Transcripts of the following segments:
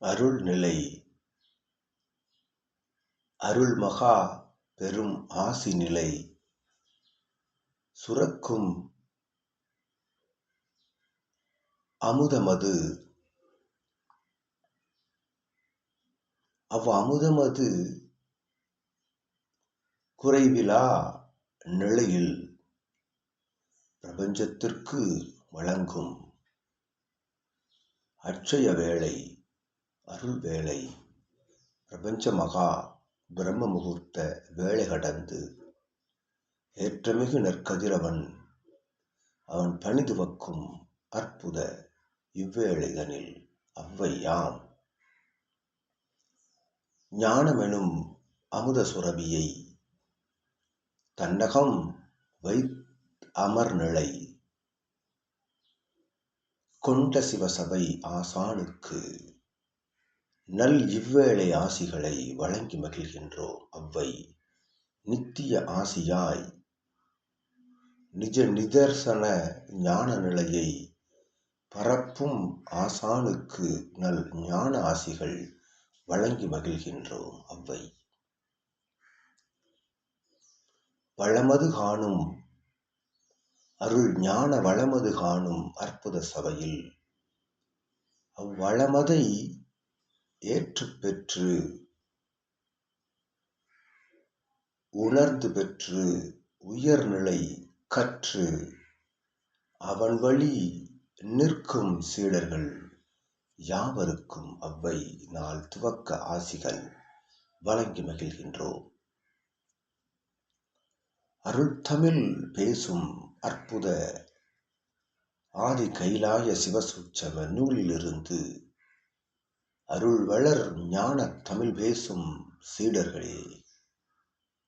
அருள்நிலை. அருள்மகா பெரும் ஆசி நிலை சுரக்கும் அமுதமது. அவ் அமுதமது குறைவிலா நிலையில் பிரபஞ்சத்திற்கு வழங்கும் அட்சய வேளை. அருள் வேளை பிரபஞ்ச மகா பிரம்ம முகூர்த்த வேலை கடந்து ஏற்றமிகு நற்கதிரவன் அவன் பணிதுவக்கும் அற்புத இவ்வேளைதனில் அவ்வையாம். ஞானமெனும் அமுத சுரபியை தன்னகம் வை அமர்நிலை கொண்ட சிவசபை ஆசானுக்கு நல் இவ்வேளை ஆசிகளை வழங்கி மகிழ்கின்றோம் அவ்வை. நித்திய ஆசியாய் நிஜ நிதர்சன ஞான நிலையை பரப்பும் ஆசானுக்கு நல் ஞான ஆசிகள் வழங்கி மகிழ்கின்றோம் அவ்வை. வளமது காணும் அருள் ஞான வளமது காணும் அற்புத சபையில் அவ்வளமதை ஏற்றுப்பெற்று உணர்ந்து பெற்று உயர்நிலை கற்று அவன் வழி நிற்கும் சீடர்கள் யாவருக்கும் அவ்வை நாள் துவக்க ஆசிகள் வழங்கி மகிழ்கின்றோம். அருள்தமிழ் பேசும் அற்புத ஆதி கைலாய சிவசூட்சம நூலிலிருந்து அருள் வளர் ஞான தமிழ் பேசும் சீடர்களே.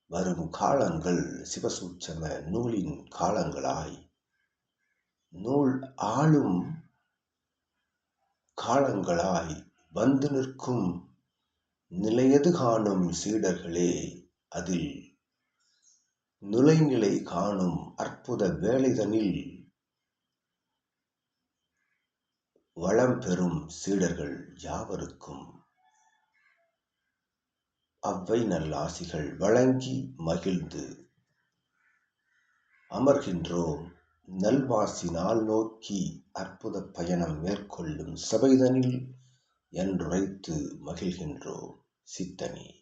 வரும் காலங்கள் சிவசூட்சம நூலின் காலங்களாய். நூல் ஆளும் காலங்களாய் வந்து நிற்கும் நிலையது காணும் சீடர்களே. அதில் நுழைநிலை காணும் அற்புத வேலைதனில் வளம் பெறும் சீடர்கள் யாவருக்கும்? அவ்வை நல்லாசிகள் வழங்கி மகிழ்ந்து. அமர்கின்றோம் நல்வாசினால் நோக்கி அற்புத பயணம் மேற்கொள்ளும் சபைதனில் என்றுரைத்து மகிழ்கின்றோம் சித்தனி.